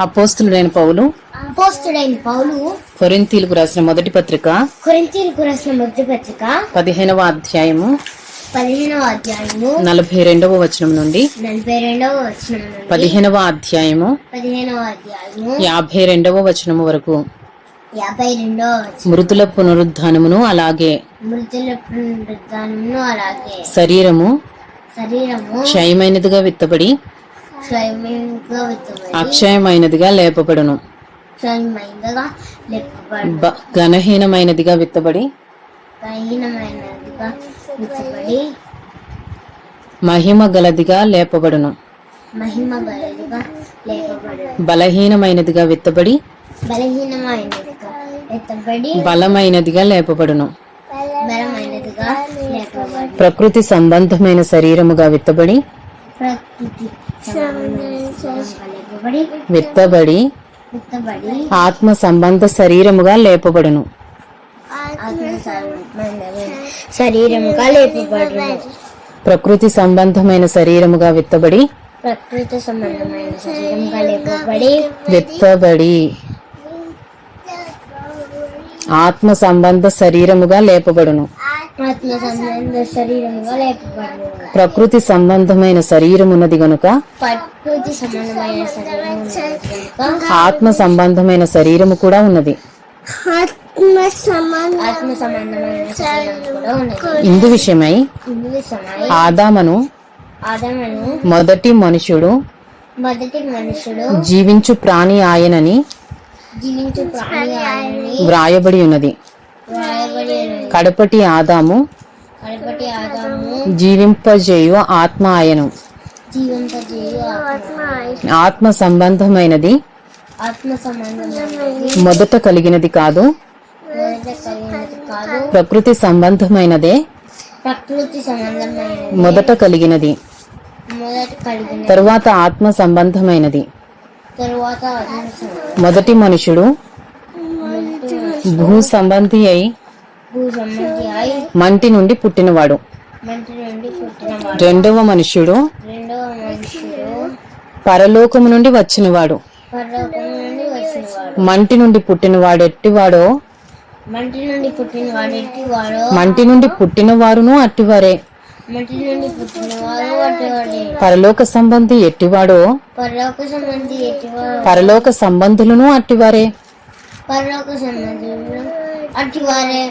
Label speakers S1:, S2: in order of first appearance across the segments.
S1: అపోస్తులుడైన పౌలు.
S2: పోస్తుడైన పౌలు
S1: కొరింతీలకు రాసిన మొదటి పత్రిక.
S2: కొరింతీలకు రాసిన మొదటి పత్రిక
S1: పదిహేనవ అధ్యాయము.
S2: పదిహేనవ అధ్యాయము.
S1: నలభై రెండవ వచనం నుండి.
S2: నలభై రెండవ వచనం
S1: పదిహేనవ అధ్యాయము.
S2: పదిహేనవ అధ్యాయము.
S1: యాభై రెండవ వచనము వరకు.
S2: యాభై రెండవ వచనం.
S1: మృతుల పునరుద్ధానమును అలాగే.
S2: మృతుల పునరుద్ధానమును అలాగే.
S1: శరీరము.
S2: శరీరము.
S1: క్షయమైనదిగా విత్తబడి. అక్షయమైనదిగా లేపబడును. ఘనహీనమైనదిగా విత్తబడి మహిమ గలదిగా లేపబడును. బలహీనమైనదిగా విత్తబడి బలమైనదిగా లేపబడును. ప్రకృతి సంబంధమైన శరీరముగా విత్తబడి విత్తబడి
S2: విత్తబడి
S1: ఆత్మ సంబంధ శరీరముగా లేపబడును.
S2: ఆత్మ సంబంధమైన శరీరముగా లేపబడును.
S1: ప్రకృతి సంబంధమైన శరీరముగా విత్తబడి
S2: ప్రకృతి సంబంధమైన లేపబడి
S1: విత్తబడి ఆత్మ సంబంధ శరీరముగా లేపబడును. ప్రకృతి సంబంధమైన శరీరమున్నది గనుక?
S2: ప్రకృతి సంబంధమైన శరీరం ఉన్నది కనుక
S1: ఆత్మ సంబంధమైన శరీరము కూడా ఉన్నది.
S2: ఆత్మ సంబంధమైన శరీరం కూడా ఉన్నది.
S1: ఇందు విషయమై ఆదామను మొదటి మనుషుడు
S2: మొదటి మనుషుడు
S1: జీవించు ప్రాణి ఆయనని
S2: జీవించు ప్రాణి ఆయనని
S1: వ్రాయబడి ఉన్నది
S2: వ్రాయబడి ఉన్నది.
S1: కడపటి ఆదాము. జీవింపజేయు ఆత్మ ఆయను
S2: ఆత్మ
S1: సంబంధమైనది మొదట కలిగినది కాదు. ప్రకృతి సంబంధమైనదే. మొదట కలిగినది. తరువాత ఆత్మ సంబంధమైనది మొదటి మనుషుడు భూ సంబంధి అయి మంటి నుండి పుట్టినవాడు. రెండవ మనుష్యుడు. పరలోకము నుండి వచ్చినవాడు. మంటి నుండి పుట్టినవాడు ఎట్టివాడో?
S2: మంటి నుండి పుట్టినవాడు ఎట్టివాడు?
S1: మంటి నుండి పుట్టినవారును అట్టివారే. పరలోక సంబంధి ఎట్టివాడో?
S2: పరలోక సంబంధి
S1: పరలోక సంబంధులను అట్టివారే.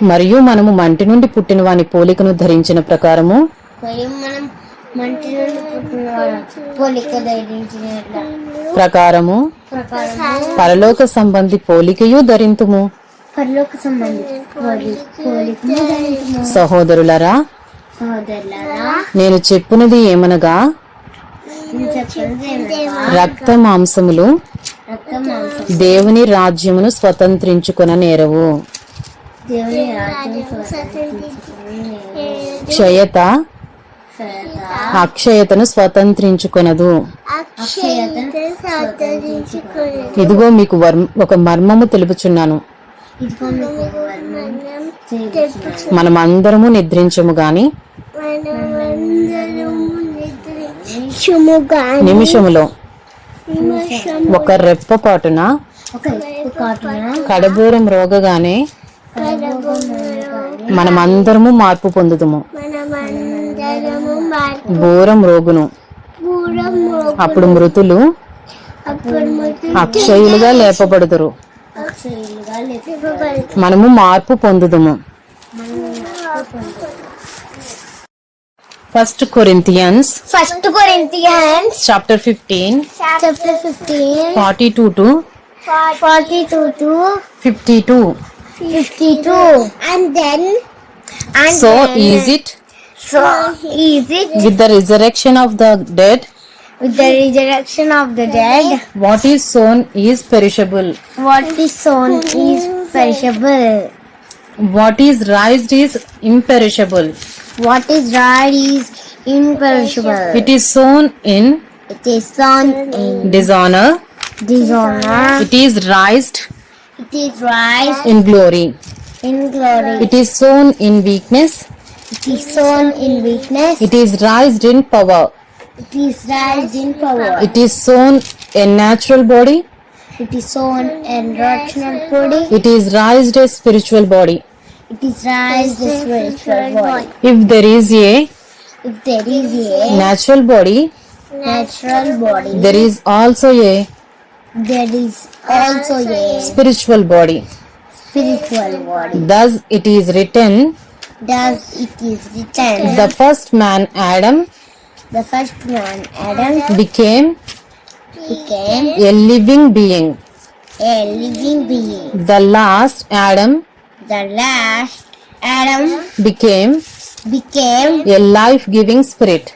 S1: మరియు మనము మంటి నుండి పుట్టిన వాని పోలికను ధరించిన ప్రకారము ప్రకారము పరలోక సంబంధి పోలికయు ధరింతుము. సహోదరులరా నేను చెప్పునది ఏమనగా రక్త మాంసములు దేవుని రాజ్యమును స్వతంత్రించుకొన నేరవు. క్షయత అక్షయతను స్వతంత్రించుకొనదు. ఇదిగో మీకు ఒక మర్మము తెలుపుచున్నాను. మనమందరము నిద్రించము గాని నిమిషములో ఒక రెప్పపాటున
S2: కాటున
S1: కడబూరం రోగగానే మనమందరము మార్పు పొందుదుము. బోరం రోగును. అప్పుడు మృతులు అక్షయులుగా లేపబడుదురు. మనము మార్పు పొందుదుము.
S2: First
S1: Corinthians. First
S2: Corinthians. Chapter
S1: 15. Chapter 15.
S2: 42 to. 42
S1: to. 52.
S2: 52. And then. And so
S1: then, is it.
S2: So is it.
S1: With the resurrection of the dead.
S2: With the resurrection of the dead.
S1: What is sown is perishable.
S2: What is sown is perishable.
S1: What is raised is imperishable.
S2: What is right is imperishable.
S1: It is sown in.
S2: It is sown in.
S1: Dishonor.
S2: Dishonor.
S1: It is raised.
S2: It is raised
S1: in glory.
S2: In glory.
S1: It is sown in weakness.
S2: It is sown in weakness.
S1: It is raised in power.
S2: It is raised in power.
S1: It is sown a natural body.
S2: It is sown a rational body.
S1: It is raised a spiritual body.
S2: It is raised the spiritual body.
S1: If there is a
S2: If there is a
S1: natural body,
S2: natural body,
S1: there is also a
S2: there is also a
S1: spiritual body.
S2: spiritual body.
S1: Thus it is written,
S2: Thus it is written,
S1: the first man Adam
S2: the first man Adam
S1: became
S2: became
S1: a living being.
S2: a living being.
S1: The last Adam
S2: The last Adam
S1: became
S2: became
S1: a life-giving spirit.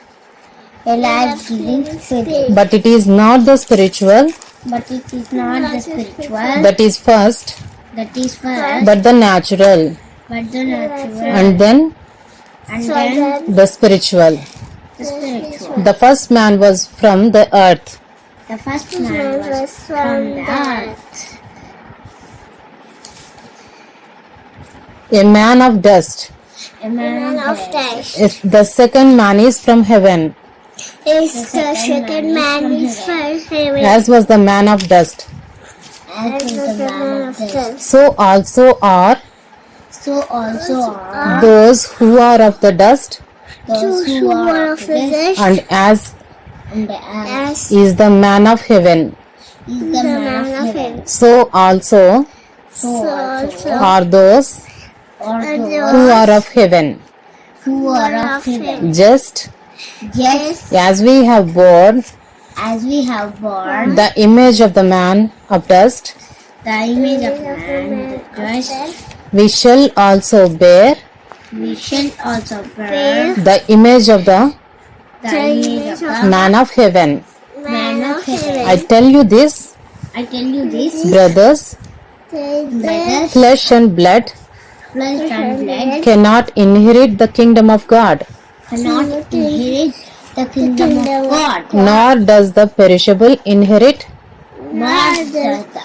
S2: a life-giving spirit.
S1: But it is not the spiritual
S2: But it is not the spiritual
S1: that is first,
S2: that is first,
S1: but the natural,
S2: but the natural,
S1: and then
S2: and then
S1: the spiritual.
S2: the spiritual.
S1: The first man was from the earth.
S2: The first man was from the earth,
S1: A man of dust.
S2: a man of dust.
S1: Is- The second man is from heaven,
S2: Is the second man is from heaven,
S1: as was the man of dust.
S2: as is the man of dust.
S1: So also are
S2: So also are
S1: those who are of the dust,
S2: those who are of the dust,
S1: and as
S2: and the earth
S1: is the man of heaven,
S2: is the man of heaven.
S1: so also
S2: So also
S1: are those
S2: are
S1: who are of heaven.
S2: who are of heaven.
S1: Just
S2: Just
S1: as we have borne
S2: as we have borne
S1: the image of the man of dust,
S2: the image of man, the dust,
S1: we shall also bear
S2: we shall also bear
S1: the image of the
S2: the image of the
S1: man of heaven.
S2: man of heaven.
S1: I tell you this,
S2: I tell you this,
S1: brothers,
S2: brothers,
S1: flesh and blood
S2: flesh and
S1: cannot inherit the kingdom of God,
S2: cannot inherit the kingdom of God,
S1: nor does the perishable inherit
S2: nor does the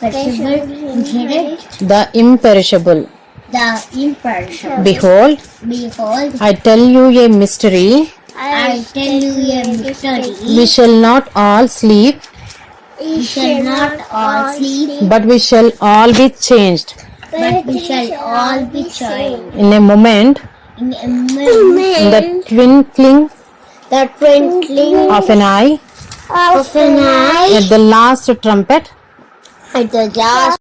S2: perishable inherit
S1: the imperishable.
S2: the imperishable.
S1: Behold,
S2: Behold,
S1: I tell you a mystery.
S2: I tell you a mystery.
S1: We shall not all sleep,
S2: We shall not all sleep,
S1: but we shall all be changed
S2: but we shall all be changed
S1: in a moment,
S2: in a moment.
S1: in the twinkling
S2: The twinkling
S1: of an eye,
S2: of an eye
S1: at the last trumpet.
S2: at the last